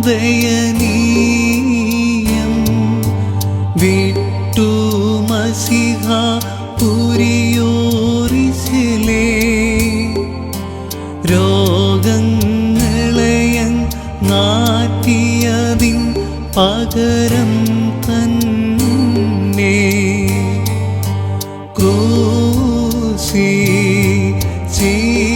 ദയനീയം. വിട്ടു മസിഹ പുരിയോറിസിലേ രോഗങ്ങളെയൻ നാറ്റിയതിൻ പകരം തന്നെ. ക്രൂസി ചീടാ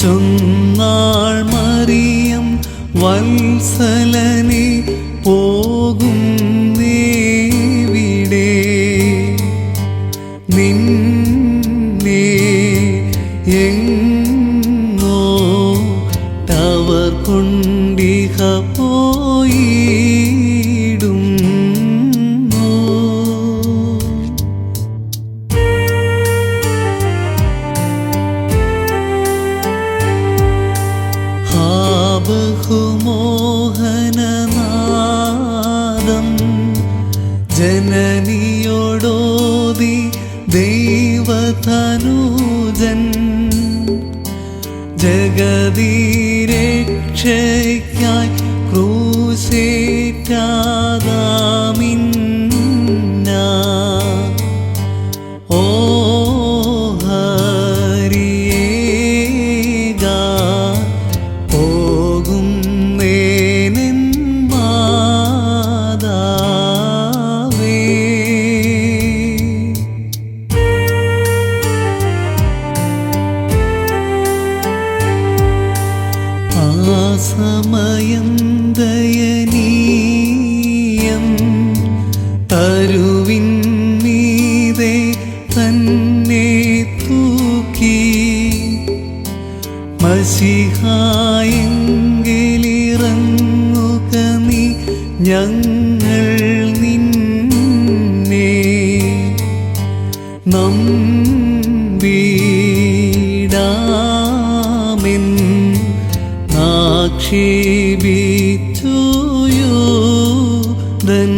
ചൊന്നാൾ മറിയം വത്സലനെ പോകും നേവിടെ. നിന്നെ എങ്ങോ ടവർ കൊണ്ടിഹ ബഹുമോഹനനാദം ജനനിയോടോതി ദൈവതനൂജൻ ജഗതീരക്ഷയ്ക്കായി സമയം ദയനീയം. തരുവിൻ മീതെ തന്നെ തൂക്കി. മസിഹായെങ്കിലിറങ്ങുക നീ ഞങ്ങൾ നിന്നെ. നമ്പിടാമെൻ ആക്ഷേപിച്ചുയോ ദൻ